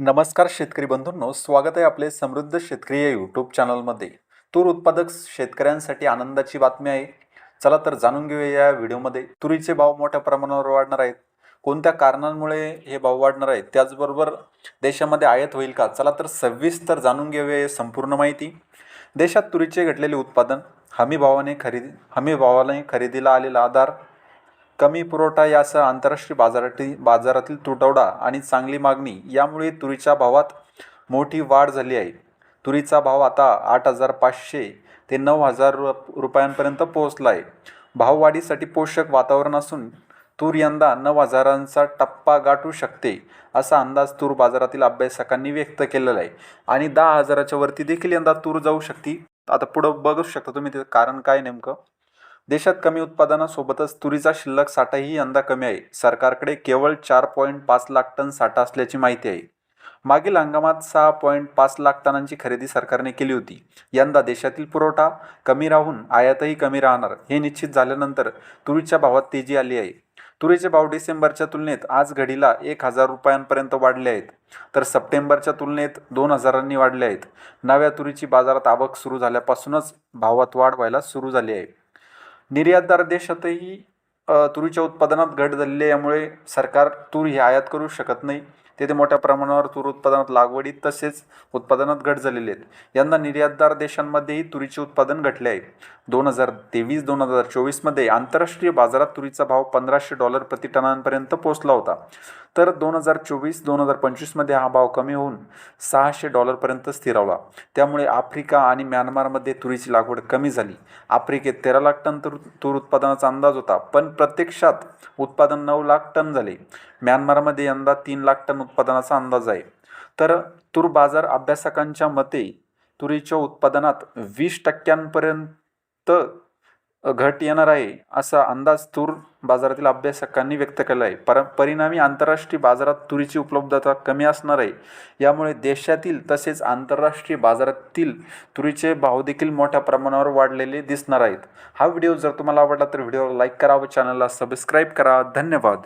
नमस्कार शेतकरी बंधूंनो स्वागत आहे आपले समृद्ध शेतकरी या यूट्यूब चॅनलमध्ये तूर उत्पादक शेतकऱ्यांसाठी आनंदाची बातमी आहे. चला तर जाणून घेऊया या व्हिडिओमध्ये. तुरीचे भाव मोठ्या प्रमाणावर वाढणार आहेत. कोणत्या कारणांमुळे हे भाव वाढणार आहेत त्याचबरोबर देशामध्ये आयात होईल का? चला तर सविस्तर जाणून घेऊया संपूर्ण माहिती. देशात तुरीचे घटलेले उत्पादन हमी भावाने खरेदी हमी भावाने खरेदीला आलेला आधार कमी पुरवठा यासह आंतरराष्ट्रीय बाजारातील बाजारातील तुटवडा आणि चांगली मागणी यामुळे तुरीच्या भावात मोठी वाढ झाली आहे. तुरीचा भाव आता आठ हजार पाचशे ते नऊ हजार रुपयांपर्यंत पोहोचला आहे. भाववाढीसाठी पोषक वातावरण असून तूर यंदा नऊ हजारांचा टप्पा गाठू शकते असा अंदाज तूर बाजारातील अभ्यासकांनी व्यक्त केलेला आहे. आणि दहा हजाराच्या वरती देखील यंदा तूर जाऊ शकते. आता पुढं बघू शकता तुम्ही ते कारण काय नेमकं? देशात कमी उत्पादनासोबतच तुरीचा शिल्लक साठाही यंदा कमी आहे. सरकारकडे केवळ चार पॉईंट पाच लाख टन साठा असल्याची माहिती आहे. मागील हंगामात सहा पॉईंट पाच लाख टनांची खरेदी सरकारने केली होती. यंदा देशातील पुरवठा कमी राहून आयातही कमी राहणार हे निश्चित झाल्यानंतर तुरीच्या भावात तेजी आली आहे. तुरीचे भाव डिसेंबरच्या तुलनेत आज घडीला एक हजार रुपयांपर्यंत वाढले आहेत. तर सप्टेंबरच्या तुलनेत दोन हजारांनी वाढले आहेत. नव्या तुरीची बाजारात आवक सुरू झाल्यापासूनच भावात वाढ व्हायला सुरू झाली आहे. निर्यातदार देशातही तुरीच्या उत्पादनात घट झालेली आहे. यामुळे सरकार तूर ही आयात करू शकत नाही. तेथे मोठ्या प्रमाणावर तूर उत्पादनात लागवडीत तसेच उत्पादनात घट झालेली आहेत. यंदा निर्यातदार देशांमध्येही तुरीचे उत्पादन घटले आहे. दोन हजार तेवीस दोन हजार चोवीसमध्ये आंतरराष्ट्रीय बाजारात तुरीचा भाव पंधराशे डॉलर प्रति टनांपर्यंत पोहोचला होता. तर दोन हजार चोवीस दोन हजार पंचवीसमध्ये हा भाव कमी होऊन सहाशे डॉलरपर्यंत स्थिरावला. त्यामुळे आफ्रिका आणि म्यानमारमध्ये तुरीची लागवड कमी झाली. आफ्रिकेत तेरा लाख टन तर तूर उत्पादनाचा अंदाज होता पण प्रत्यक्षात उत्पादन नऊ लाख टन झाले. म्यानमारमध्ये यंदा तीन लाख टन उत्पादनाचा अंदाज आहे. तर तूर बाजार अभ्यासकांच्या मते तुरीच्या उत्पादनात वीस टक्क्यांपर्यंत घट येणार आहे असा अंदाज तूर बाजारातील अभ्यासकांनी व्यक्त केला आहे. पर परिणामी आंतरराष्ट्रीय बाजारात तुरीची उपलब्धता कमी असणार आहे. यामुळे देशातील तसेच आंतरराष्ट्रीय बाजारातील तुरीचे भाव देखील मोठ्या प्रमाणावर वाढलेले दिसणार आहेत. हा व्हिडिओ जर तुम्हाला आवडला तर व्हिडिओला लाईक करा व चॅनलला सबस्क्राईब करा. धन्यवाद.